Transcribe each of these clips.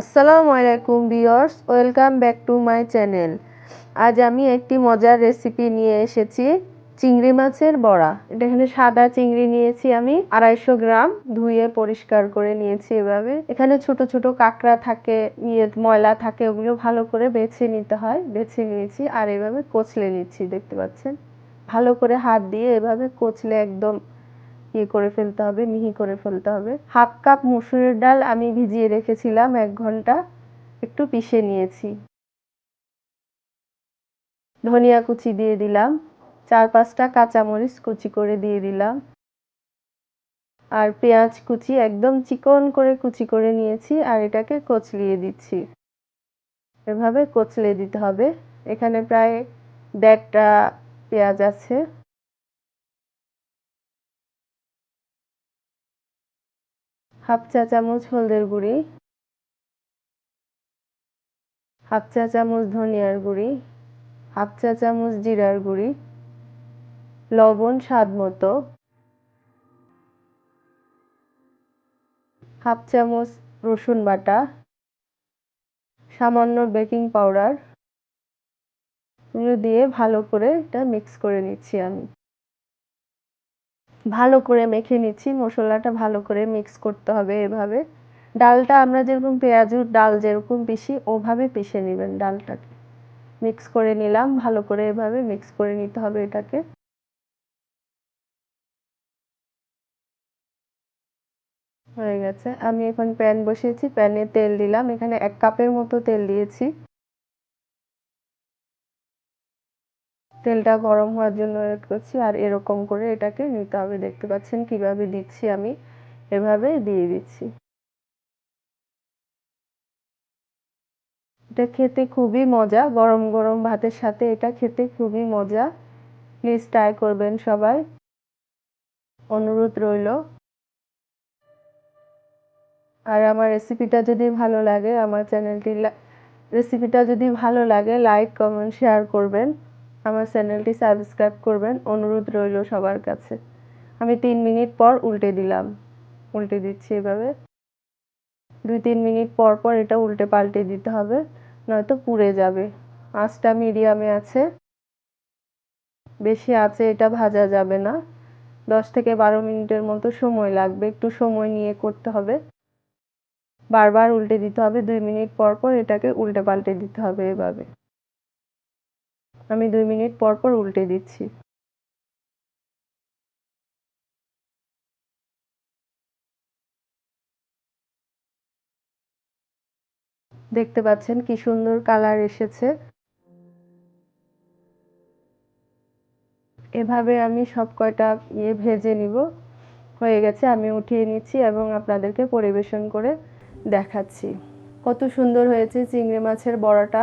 আসসালামু আলাইকুম viewers, welcome back to my channel. আজ আমি একটি মজার রেসিপি নিয়ে এসেছি, চিংড়ি মাছের বড়া। এটা এখানে সাদা চিংড়ি নিয়েছি আমি, আড়াইশো গ্রাম, ধুয়ে পরিষ্কার করে নিয়েছি এভাবে। এখানে ছোট ছোট কাঁকড়া থাকে ইয়ে ময়লা থাকে, ওগুলো ভালো করে বেছে নিতে হয়, বেছে নিয়েছি আর এভাবে কচলে নিচ্ছি, দেখতে পাচ্ছেন? ভালো করে হাত দিয়ে এভাবে কচলে একদম ইয়ে করে ফেলতে হবে, মিহি করে ফেলতে হবে। হাফ কাপ মুসুরের ডাল আমি ভিজিয়ে রেখেছিলাম এক ঘণ্টা, একটু পিষে নিয়েছি। ধনিয়া কুচি দিয়ে দিলাম, চার পাঁচটা কাঁচামরিচ কুচি করে দিয়ে দিলাম। আর পেঁয়াজ কুচি একদম চিকন করে কুচি করে নিয়েছি আর এটাকে কচলিয়ে দিচ্ছি। এভাবে কচলে দিতে হবে। এখানে প্রায় দেড়টা পেঁয়াজ আছে। হাফ চা চামচ হলদের গুঁড়ি, হাফ চা চামচ ধনিয়ার গুঁড়ি, হাফ চা চামচ জিরার গুঁড়ি, লবণ স্বাদ মতো, হাফ চামচ রসুন বাটা, সামান্য বেকিং পাউডার দিয়ে ভালো করে এটা মিক্স করে নিচ্ছি আমি। ভালো করে মেখে নিচ্ছি, মশলাটা ভালো করে মিক্স করতে হবে এভাবে। ডালটা আমরা যেরকম পেঁয়াজুর ডাল যেরকম পিষি, ওভাবে পিষে নেবেন ডালটাকে। মিক্স করে নিলাম, ভালো করে এভাবে মিক্স করে নিতে হবে এটাকে। হয়ে গেছে। আমি এখন প্যান বসিয়েছি, প্যানে তেল দিলাম। এখানে এক কাপের মতো তেল দিয়েছি। তেলটা গরম হওয়ার জন্য ওয়েট করছি আর এরকম করে এটাকে নিতে হবে। দেখতে পাচ্ছেন কীভাবে দিচ্ছি আমি। এভাবে দিয়ে দিচ্ছি। এটা খেতে খুবই মজা। গরম গরম ভাতের সাথে এটা খেতে খুবই মজা। প্লিজ ট্রাই করবেন সবাই। অনুরোধ রইল। আর আমার রেসিপিটা যদি ভালো লাগে, আমার চ্যানেলটি রেসিপিটা যদি ভালো লাগে লাইক কমেন্ট শেয়ার করবেন। আমার চ্যানেলটি সাবস্ক্রাইব করবেন, অনুরোধ রইল সবার কাছে। আমি তিন মিনিট পর উল্টে দিলাম। উল্টে দিচ্ছি এভাবে। দুই, তিন মিনিট পর পর এটা উল্টে পাল্টে দিতে হবে, নয়তো পুড়ে যাবে। আঁচটা মিডিয়ামে আছে। বেশি আছে এটা ভাজা যাবে না। দশ থেকে বারো মিনিটের মতো সময় লাগবে, একটু সময় নিয়ে করতে হবে। বারবার উল্টে দিতে হবে। দুই মিনিট পর পর এটাকে উল্টে পাল্টে দিতে হবে এভাবে। আমি দুই মিনিট পর পর উল্টে দিচ্ছি। দেখতে পাচ্ছেন কি সুন্দর কালার এসেছে। এভাবে আমি সব কয়টা ইয়ে ভেজে নিব। হয়ে গেছে, আমি উঠিয়ে নিচ্ছি এবং আপনাদেরকে পরিবেশন করে দেখাচ্ছি। কত সুন্দর হয়েছে চিংড়ি মাছের বড়াটা।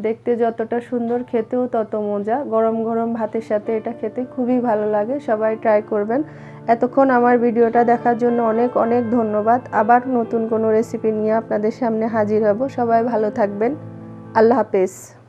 দেখতে যতটা সুন্দর খেতেও তত মজা। গরম গরম ভাতের সাথে এটা খেতে খুবই ভালো লাগে। সবাই ট্রাই করবেন। এতক্ষণ আমার ভিডিওটা দেখার জন্য অনেক অনেক ধন্যবাদ। আবার নতুন কোনো রেসিপি নিয়ে আপনাদের সামনে হাজির হব। সবাই ভালো থাকবেন। আল্লাহ হাফেজ।